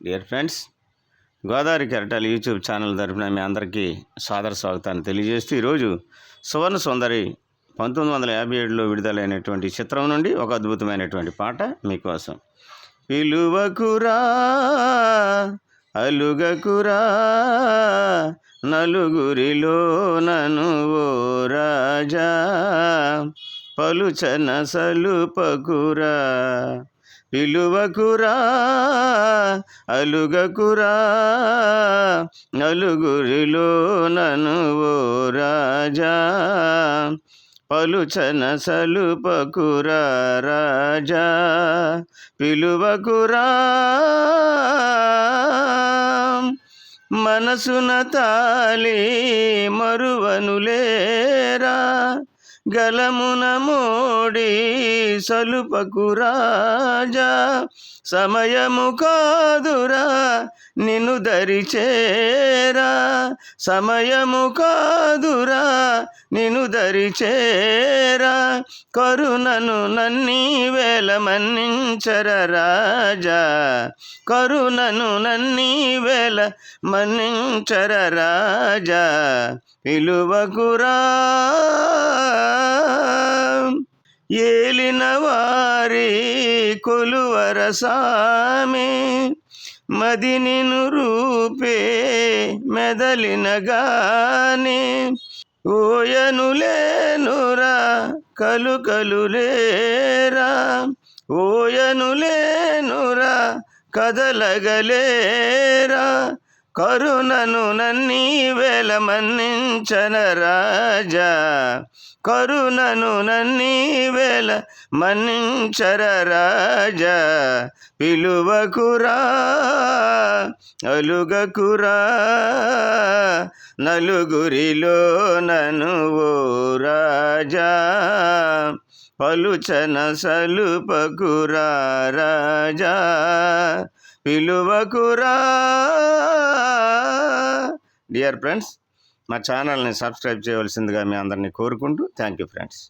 Dear friends Godavari Keratal YouTube channel తరఫున మీ అందరికీ సాదర స్వాగతాన్ని తెలియజేస్తూ ఈరోజు సువర్ణ సుందరి పంతొమ్మిది వందల యాభై ఏడులో విడుదలైనటువంటి చిత్రం నుండి ఒక అద్భుతమైనటువంటి పాట మీకోసం. పిలువకురా అలుగకురా నలుగురిలో నను ఓ రాజా పలుచన సలుపకురా పిలువకురా అలుగకురా నలుగురిలో నను ఓ రాజా పలుచన సలుపకురా రాజా పిలువకురా మనసున తాలి మరువనులే గలమున మోడి సలుపకు రాజా సమయము కాదురా నిన్ను దరిచేరా. సమయము కాదురా నిన్ను దరిచేరా. కరుణను నన్ని వేల మన్నించర రాజా కరుణను నన్ని వేల మన్నించర రాజా. పిలువకురా ఏలిన వారి కొలువర సామి మదినిను రూపే మెదలినగాని ఓయను లేనురా కలు లేరా ఓయను లేనురా కదలగలేరా. కరుణను నన్ని వేల మన్నించన రాజా. కరుణను నన్ని వేల మన్నించర రాజా. పిలువకురా అలుగకురా నలుగురిలో నను ఓ రాజా. పలుచన సలుపకురా రాజా. పిలువకురా. డియర్ ఫ్రెండ్స్ మా ఛానల్ని సబ్స్క్రైబ్ చేయవలసిందిగా మీ అందరినీ కోరుకుంటూ థ్యాంక్ యూ ఫ్రెండ్స్.